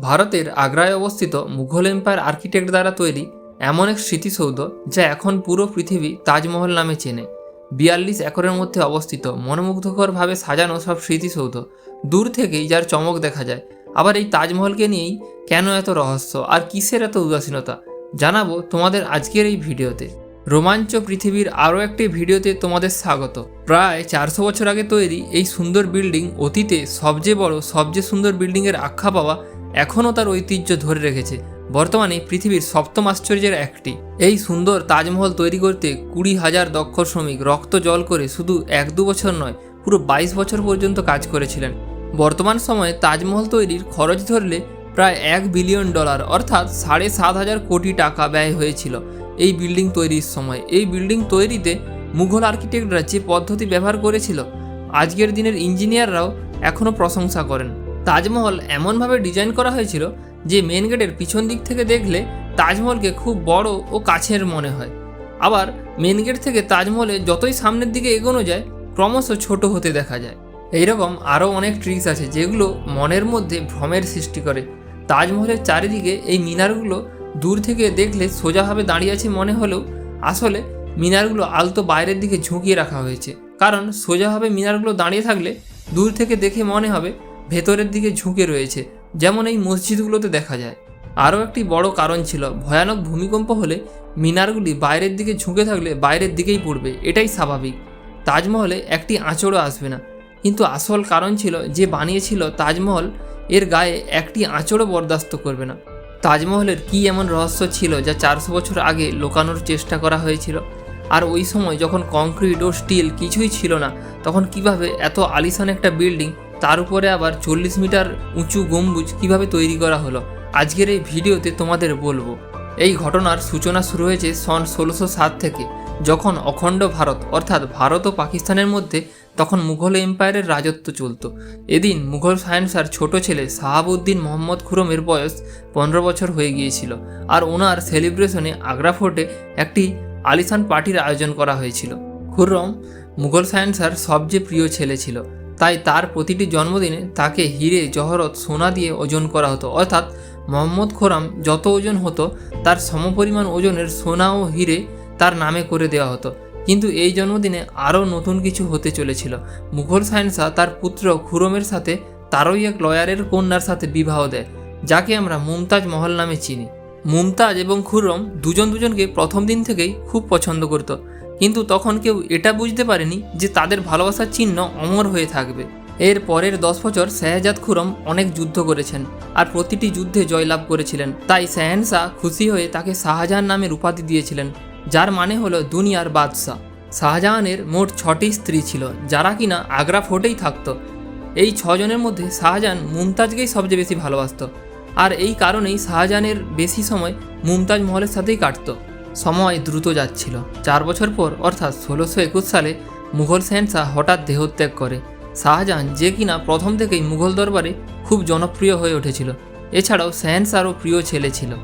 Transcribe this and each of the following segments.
ভারতের আগ্রায় অবস্থিত Mughal empire architect দ্বারা তৈরি এমন এক স্মৃতিসৌধ যা এখন পুরো পৃথিবী তাজমহল নামে চেনে। বিয়াল্লিশ একরের মধ্যে অবস্থিত, মনোমুগ্ধকরভাবে সাজানো সব স্মৃতিসৌধ দূর থেকেই যার চমক দেখা যায়। আবার এই তাজমহলকে নিয়েই কেন এত রহস্য আর কিসের এত উদাসীনতা? জানাব তোমাদের আজকের এই ভিডিওতে। রোমাঞ্চ পৃথিবীর আরও একটি ভিডিওতে তোমাদের স্বাগত। প্রায় চারশো বছর আগে তৈরি এই সুন্দর বিল্ডিং অতীতে সবচেয়ে বড়, সবচেয়ে সুন্দর বিল্ডিংয়ের আখ্যা পাওয়া এখনও তার ঐতিহ্য ধরে রেখেছে। বর্তমানে পৃথিবীর সপ্তম আশ্চর্যের একটি। এই সুন্দর তাজমহল তৈরি করতে কুড়ি হাজার দক্ষ শ্রমিক রক্ত জল করে শুধু এক দু বছর নয়, পুরো বাইশ বছর পর্যন্ত কাজ করেছিলেন। বর্তমান সময়ে তাজমহল তৈরির খরচ ধরলে প্রায় এক বিলিয়ন ডলার, অর্থাৎ সাড়ে সাত হাজার কোটি টাকা ব্যয় হয়েছিল এই বিল্ডিং তৈরির সময়। এই বিল্ডিং তৈরিতে মুঘল আর্কিটেক্টরা যে পদ্ধতি ব্যবহার করেছিল, আজকের দিনের ইঞ্জিনিয়াররাও এখনও প্রশংসা করেন। তাজমহল এমনভাবে ডিজাইন করা হয়েছিল যে মেন গেটের পিছন দিক থেকে দেখলে তাজমহলকে খুব বড় ও কাছের মনে হয়। আবার মেন গেট থেকে তাজমহলে যতই সামনের দিকে এগোনো যায়, ক্রমশ ছোট হতে দেখা যায়। এইরকম আরও অনেক ট্রিক্স আছে যেগুলো মনের মধ্যে ভ্রমের সৃষ্টি করে। তাজমহলের চারিদিকে এই মিনারগুলো দূর থেকে দেখলে সোজাভাবে দাঁড়িয়ে আছে মনে হলেও আসলে মিনারগুলো আলতো বাইরের দিকে ঝুঁকিয়ে রাখা হয়েছে। কারণ সোজাভাবে মিনারগুলো দাঁড়িয়ে থাকলে দূর থেকে দেখে মনে হবে ভেতরের দিকে ঝুঁকে রয়েছে, যেমন এই মসজিদগুলোতে দেখা যায়। আরও একটি বড় কারণ ছিল, ভয়ানক ভূমিকম্প হলে মিনারগুলি বাইরের দিকে ঝুঁকে থাকলে বাইরের দিকেই পড়বে, এটাই স্বাভাবিক। তাজমহলে একটি আঁচড়ও আসবে না। কিন্তু আসল কারণ ছিল, যে বানিয়েছিল তাজমহল, এর গায়ে একটি আঁচড়ও বরদাস্ত করবে না। তাজমহলের কী এমন রহস্য ছিল যা চারশো বছর আগে লোকানোর চেষ্টা করা হয়েছিল? আর ওই সময় যখন কংক্রিট ও স্টিল কিছুই ছিল না, তখন কীভাবে এত আলিশান একটা বিল্ডিং তার উপরে আবার চল্লিশ মিটার উঁচু গম্বুজ কীভাবে তৈরি করা হলো? আজকের এই ভিডিওতে তোমাদের বলব। এই ঘটনার সূচনা শুরু হয়েছে সন ষোলোশো সাত থেকে। যখন অখণ্ড ভারত, অর্থাৎ ভারত ও পাকিস্তানের মধ্যে, তখন মুঘল এম্পায়ারের রাজত্ব চলত। এদিন মুঘল সায়েন্সার ছোট ছেলে শাহাবুদ্দিন মোহাম্মদ খুরমের বয়স পনেরো বছর হয়ে গিয়েছিল আর ওনার সেলিব্রেশনে আগ্রা ফোর্টে একটি আলিসান পার্টির আয়োজন করা হয়েছিল। খুররম, মুঘল সায়েন্সার সবচেয়ে প্রিয় ছেলে ছিল। তাই তার প্রতিটি জন্মদিনে তাকে হিরে জহরত সোনা দিয়ে ওজন করা হতো। অর্থাৎ মোহাম্মদ খোরাম যত ওজন হতো, তার সমপরিমাণ ওজনের সোনা ও হিরে তার নামে করে দেওয়া হতো। কিন্তু এই জন্মদিনে আরও নতুন কিছু হতে চলেছিল। মুঘল সায়েন্সা তার পুত্র খুরমের সাথে তারই এক লয়ারের কন্যার সাথে বিবাহ দেয়, যাকে আমরা মুমতাজ মহল নামে চিনি। মুমতাজ এবং খুরম দুজন দুজনকে প্রথম দিন থেকেই খুব পছন্দ করত। কিন্তু তখন কেউ এটা বুঝতে পারেনি যে তাদের ভালোবাসার চিহ্ন অমর হয়ে থাকবে। এর পরের দশ বছর শাহজাদ খুরম অনেক যুদ্ধ করেছেন আর প্রতিটি যুদ্ধে জয়লাভ করেছিলেন। তাই শাহেনশাহ খুশি হয়ে তাকে শাহজাহান নামের উপাধি দিয়েছিলেন, যার মানে হলো দুনিয়ার বাদশাহ। শাহজাহানের মোট ছটি স্ত্রী ছিল, যারা কিনা আগ্রা ফোর্টেই থাকতো। এই ছজনের মধ্যে শাহজাহান মুমতাজকেই সবচেয়ে বেশি ভালোবাসত। আর এই কারণেই শাহজাহানের বেশি সময় মুমতাজ মহলের সাথেই কাটত। সময় দ্রুত যাচ্ছিল। চার বছর পর, অর্থাৎ ষোলোশো একুশ সালে, মুঘল সেনশাহ হঠাৎ দেহত্যাগ করে। শাহজাহান যে কিনা প্রথম থেকেই মুঘল দরবারে খুব জনপ্রিয় হয়ে উঠেছিল। এছাড়াও সেহেনশাহরও প্রিয় ছেলে ছিল।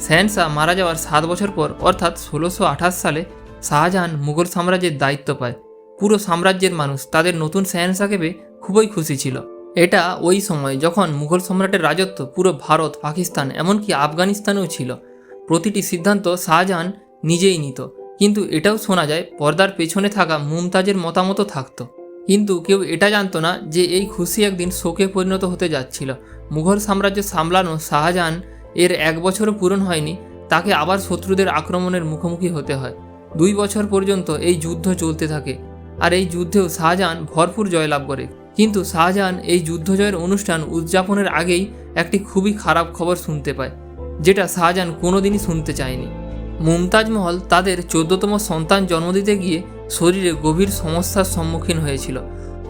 সেহেনশাহ মারা যাওয়ার সাত বছর পর, অর্থাৎ ষোলোশো আঠাশ সালে, শাহজাহান মুঘল সাম্রাজ্যের দায়িত্ব পায়। পুরো সাম্রাজ্যের মানুষ তাদের নতুন সেহেনশাহকে পেয়ে খুবই খুশি ছিল। এটা ওই সময় যখন মুঘল সম্রাটের রাজত্ব পুরো ভারত, পাকিস্তান, এমনকি আফগানিস্তানেও ছিল। প্রতিটি সিদ্ধান্ত শাহজাহান নিজেই নিত। কিন্তু এটাও শোনা যায়, পর্দার পেছনে থাকা মুমতাজের মতামতও থাকত। কিন্তু কেউ এটা জানতো না যে এই খুশি একদিন শোকে পরিণত হতে যাচ্ছিল। মুঘল সাম্রাজ্য সামলানো শাহজাহান এর এক বছরও পূরণ হয়নি, তাকে আবার শত্রুদের আক্রমণের মুখোমুখি হতে হয়। দুই বছর পর্যন্ত এই যুদ্ধ চলতে থাকে, আর এই যুদ্ধেও শাহজাহান ভরপুর জয়লাভ করে। কিন্তু শাহজাহান এই যুদ্ধ জয়ের অনুষ্ঠান উদযাপনের আগেই একটি খুবই খারাপ খবর শুনতে পায়। যেটা শাহজাহান কোনোদিনই শুনতে চায়নি। মুমতাজ মহল তাদের চোদ্দতম সন্তান জন্ম দিতে গিয়ে শরীরে গভীর সমস্যার সম্মুখীন হয়েছিল।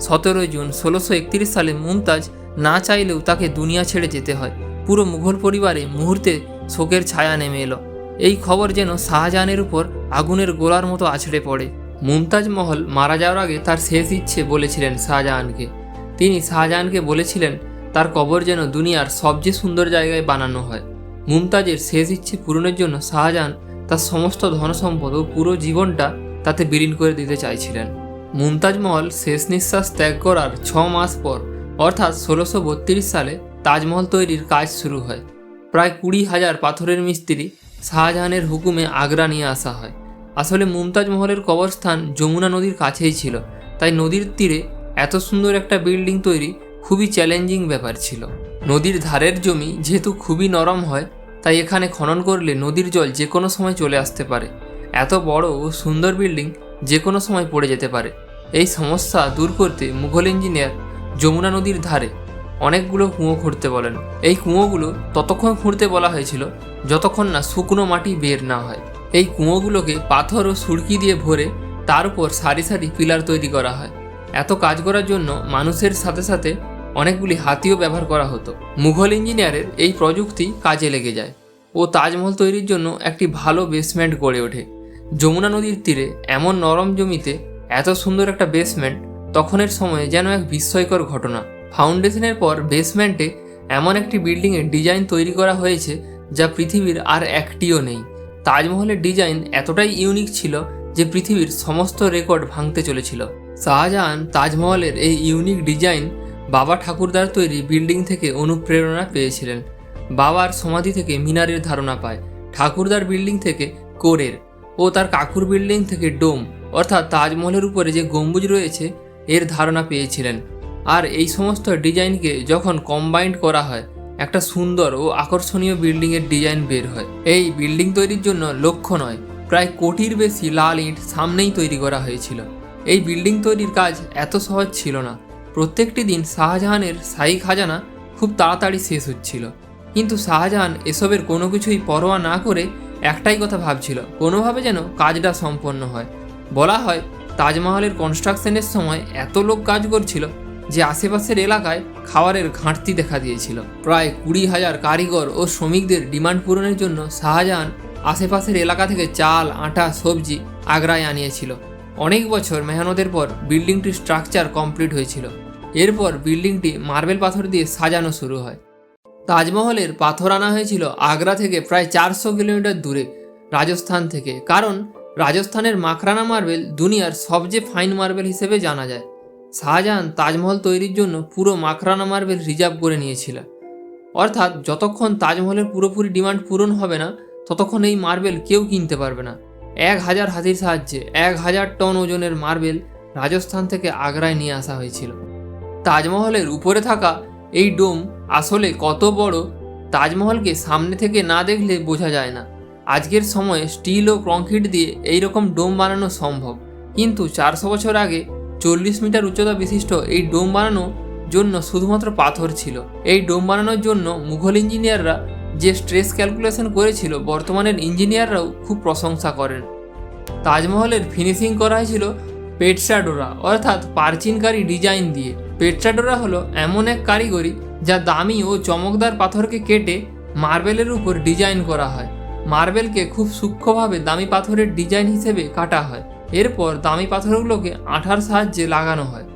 সতেরোই জুন ষোলোশো একত্রিশ সালে মুমতাজ না চাইলেও তাকে দুনিয়া ছেড়ে যেতে হয়। পুরো মুঘল পরিবারে মুহূর্তে শোকের ছায়া নেমে এলো। এই খবর যেন শাহজাহানের উপর আগুনের গোলার মতো আছড়ে পড়ে। মুমতাজ মহল মারা যাওয়ার আগে তার শেষ ইচ্ছে বলেছিলেন শাহজাহানকে। তিনি শাহজাহানকে বলেছিলেন, তার কবর যেন দুনিয়ার সবচেয়ে সুন্দর জায়গায় বানানো হয়। মুমতাজের শেষ ইচ্ছে পূরণের জন্য শাহজাহান তার সমস্ত ধনসম্পদ ও পুরো জীবনটা তাতে বিলীন করে দিতে চাইছিলেন। মুমতাজ মহল শেষ নিঃশ্বাস ত্যাগ করার ছ মাস পর, অর্থাৎ ষোলোশো বত্রিশ সালে তাজমহল তৈরির কাজ শুরু হয়। প্রায় কুড়ি হাজার পাথরের মিস্ত্রি শাহজাহানের হুকুমে আগ্রা নিয়ে আসা হয়। আসলে মুমতাজ মহলের কবরস্থান যমুনা নদীর কাছেই ছিল, তাই নদীর তীরে এত সুন্দর একটা বিল্ডিং তৈরি খুবই চ্যালেঞ্জিং ব্যাপার ছিল। নদীর ধারের জমি যেহেতু খুবই নরম হয়, তাই এখানে খনন করলে নদীর জল যে কোনো সময় চলে আসতে পারে। এত বড় ও সুন্দর বিল্ডিং যে কোনো সময় পড়ে যেতে পারে। এই সমস্যা দূর করতে মুঘল ইঞ্জিনিয়ার যমুনা নদীর ধারে অনেকগুলো কুঁয়ো খুঁড়তে বলেন। এই কুঁয়োগুলো ততক্ষণ খুঁড়তে বলা হয়েছিল যতক্ষণ না শুকনো মাটি বের না হয়। এই কুঁয়োগুলোকে পাথর ও সুরকি দিয়ে ভরে তার উপর সারি সারি পিলার তৈরি করা হয়। এত কাজ করার জন্য মানুষের সাথে সাথে অনেকগুলি হাতিও ব্যবহার করা হতো। মুঘল ইঞ্জিনিয়ারের এই প্রযুক্তি কাজে লেগে যায় ও তাজমহল তৈরির জন্য একটি ভালো বেসমেন্ট গড়ে ওঠে। যমুনা নদীর তীরে এমন নরম জমিতে এত সুন্দর একটা বেসমেন্ট তখনের সময়ে যেন এক বিস্ময়কর ঘটনা। ফাউন্ডেশনের পর বেসমেন্টে এমন একটি বিল্ডিংয়ের ডিজাইন তৈরি করা হয়েছে যা পৃথিবীর আর একটিও নেই। তাজমহলের ডিজাইন এতটাই ইউনিক ছিল যে পৃথিবীর সমস্ত রেকর্ড ভাঙতে চলেছিল। শাহজাহান তাজমহলের এই ইউনিক ডিজাইন বাবা ঠাকুরদার তৈরি বিল্ডিং থেকে অনুপ্রেরণা পেয়েছিলেন। বাবার সমাধি থেকে মিনারের ধারণা পায়। ঠাকুরদার বিল্ডিং থেকে কোরের ও তার কাকুর বিল্ডিং থেকে ডোম, অর্থাৎ তাজমহলের উপরে যে গম্বুজ রয়েছে, এর ধারণা পেয়েছিলেন। আর এই সমস্ত ডিজাইনকে যখন কম্বাইন্ড করা হয়, একটা সুন্দর ও আকর্ষণীয় বিল্ডিংয়ের ডিজাইন বের হয়। এই বিল্ডিং তৈরির জন্য লক্ষ্য নয়, প্রায় কোটির বেশি লাল ইট সামনেই তৈরি করা হয়েছিল। এই বিল্ডিং তৈরির কাজ এত সহজ ছিল না। প্রত্যেকটি দিন শাহজাহানের শাহী খাজানা খুব তাড়াতাড়ি শেষ হচ্ছিল। কিন্তু শাহজাহান এসবের কোনো কিছুই পরোয়া না করে একটাই কথা ভাবছিল, কোনোভাবে যেন কাজটা সম্পন্ন হয়। বলা হয়, তাজমহলের কনস্ট্রাকশনের সময় এত লোক কাজ করছিল যে আশেপাশের এলাকায় খাবারের ঘাটতি দেখা দিয়েছিল। প্রায় কুড়ি হাজার কারিগর ও শ্রমিকদের ডিমান্ড পূরণের জন্য শাহজাহান আশেপাশের এলাকা থেকে চাল, আটা, সবজি আগ্রায় আনিয়েছিল। অনেক বছর মেহনতের পর বিল্ডিংটির স্ট্রাকচার কমপ্লিট হয়েছিল। এরপর বিল্ডিংটি মার্বেল পাথর দিয়ে সাজানো শুরু হয়। তাজমহলের পাথর আনা হয়েছিল আগ্রা থেকে প্রায় চারশো কিলোমিটার দূরে, রাজস্থান থেকে। কারণ, রাজস্থানের মাখরানা মার্বেল দুনিয়ার সবচেয়ে ফাইন মার্বেল হিসেবে জানা যায়। শাহজাহান তাজমহল তৈরির জন্য পুরো মাখরানা মার্বেল রিজার্ভ করে নিয়েছিল। অর্থাৎ, যতক্ষণ তাজমহলের পুরোপুরি ডিমান্ড পূরণ হবে না, ততক্ষণ এই মার্বেল কেউ কিনতে পারবে না। এক হাজার হাতির সাহায্যে এক হাজার টন ওজনের মার্বেল রাজস্থান থেকে আগ্রায় নিয়ে আসা হয়েছিল। তাজমহলের উপরে থাকা এই ডোম আসলে কত বড় তাজমহলকে সামনে থেকে না দেখলে বোঝা যায় না। আজকের সময়ে স্টিল ও কংক্রিট দিয়ে এই রকম ডোম বানানো সম্ভব। কিন্তু চারশো বছর আগে চল্লিশ মিটার উচ্চতা বিশিষ্ট এই ডোম বানানোর জন্য শুধুমাত্র পাথর ছিল। এই ডোম বানানোর জন্য মুঘল ইঞ্জিনিয়াররা যে স্ট্রেস ক্যালকুলেশন করেছিল, বর্তমানের ইঞ্জিনিয়াররাও খুব প্রশংসা করেন। তাজমহলের ফিনিশিং করা হয়েছিল পেট্রাডোরা অর্থাৎ প্রাচীনকারী ডিজাইন দিয়ে। পেট্রাডোরা হলো এমন এক কারিগরি যা দামি ও চমকদার পাথরকে কেটে মার্বেলের উপর ডিজাইন করা হয়। মার্বেলকে খুব সূক্ষ্মভাবে দামি পাথরের ডিজাইন হিসেবে কাটা হয়। এরপর দামি পাথরগুলোকে আঠার সাহায্যে লাগানো হয়।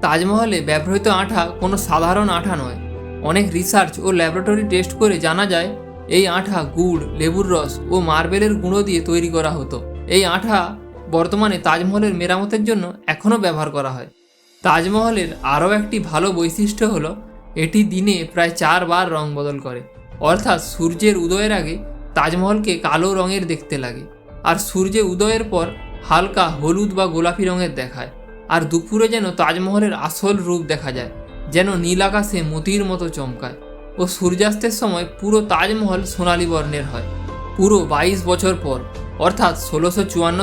তাজমহলে ব্যবহৃত আঠা কোনো সাধারণ আঠা নয়। অনেক রিসার্চ ও ল্যাবরেটরি টেস্ট করে জানা যায়, এই আঠা গুড়, লেবুর রস ও মার্বেলের গুঁড়ো দিয়ে তৈরি করা হতো। এই আঠা বর্তমানে তাজমহলের মেরামতের জন্য এখনও ব্যবহার করা হয়। তাজমহলের আরও একটি ভালো বৈশিষ্ট্য হলো, এটি দিনে প্রায় চারবার রং বদল করে। অর্থাৎ সূর্যের উদয়ের আগে তাজমহলকে কালো রঙের দেখতে লাগে, আর সূর্যে উদয়ের পর হালকা হলুদ বা গোলাপি রঙের দেখায়, আর দুপুরে যেন তাজমহলের আসল রূপ দেখা যায়, যেন নীল আকাশে মতির মতো চমকায়। ও সূর্যাস্তের সময় পুরো তাজমহল সোনালী বর্ণের হয়। পুরো বাইশ বছর পর, অর্থাৎ ষোলোশো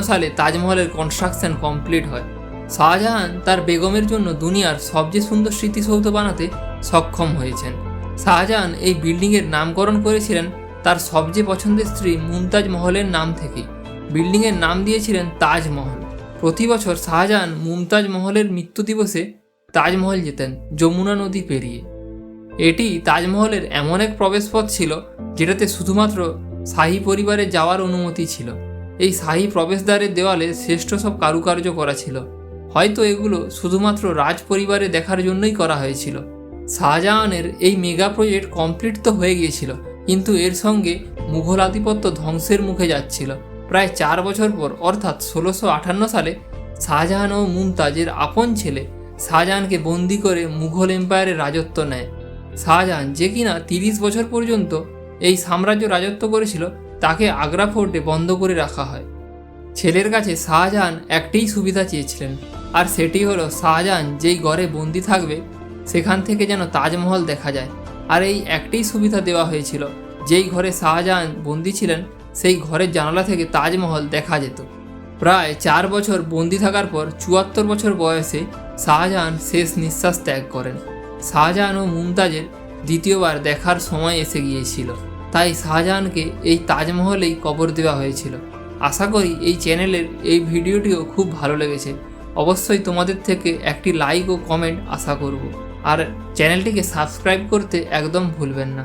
সালে তাজমহলের কনস্ট্রাকশন কমপ্লিট হয়। শাহজাহান তার বেগমের জন্য দুনিয়ার সবচেয়ে সুন্দর স্মৃতিসৌধ বানাতে সক্ষম হয়েছেন। শাহজাহান এই বিল্ডিংয়ের নামকরণ করেছিলেন তার সবচেয়ে পছন্দের স্ত্রী মুমতাজ মহলের নাম থেকে। বিল্ডিংয়ের নাম দিয়েছিলেন তাজমহল প্রতি বছর শাহজাহান মুমতাজ মহলের মৃত্যু দিবসে তাজমহল যেতেন, যমুনা নদী পেরিয়ে। এটি তাজমহলের এমন এক প্রবেশপথ ছিল যেটাতে শুধুমাত্র শাহী পরিবারে যাওয়ার অনুমতি ছিল। এই শাহী প্রবেশদ্বারের দেওয়ালে শ্রেষ্ঠ সব কারুকার্য করা ছিল। হয়তো এগুলো শুধুমাত্র রাজ পরিবারে দেখার জন্যই করা হয়েছিল। শাহজাহানের এই মেগা প্রজেক্ট কমপ্লিট তো হয়ে গিয়েছিল, কিন্তু এর সঙ্গে মুঘল আধিপত্য ধ্বংসের মুখে যাচ্ছিল। প্রায় চার বছর পর, অর্থাৎ ষোলোশো আটান্ন সালে, শাহজাহান ও মুমতাজের আপন ছেলে শাহজাহানকে বন্দি করে মুঘল এম্পায়ারের রাজত্ব নেয়। শাহজাহান যে কিনা তিরিশ বছর পর্যন্ত এই সাম্রাজ্য রাজত্ব করেছিল, তাকে আগ্রা ফোর্টে বন্ধ করে রাখা হয়। ছেলের কাছে শাহজাহান একটাই সুবিধা চেয়েছিলেন, আর সেটি হলো শাহজাহান যেই ঘরে বন্দি থাকবে, সেখান থেকে যেন তাজমহল দেখা যায়। আর এই একটাই সুবিধা দেওয়া হয়েছিল, যেই ঘরে শাহজাহান বন্দি ছিলেন, সেই ঘরের জানালা থেকে তাজমহল দেখা যেত। প্রায় চার বছর বন্দি থাকার পর চুয়াত্তর বছর বয়সে শাহজাহান শেষ নিঃশ্বাস ত্যাগ করেন। শাহজাহান ও মুমতাজের দ্বিতীয়বার দেখার সময় এসে গিয়েছিল, তাই শাহজাহানকে এই তাজমহলেই কবর দেওয়া হয়েছিল। আশা করি এই চ্যানেলের এই ভিডিওটিও খুব ভালো লেগেছে। অবশ্যই তোমাদের থেকে একটি লাইক ও কমেন্ট আশা করব। আর চ্যানেলটিকে সাবস্ক্রাইব করতে একদম ভুলবেন না।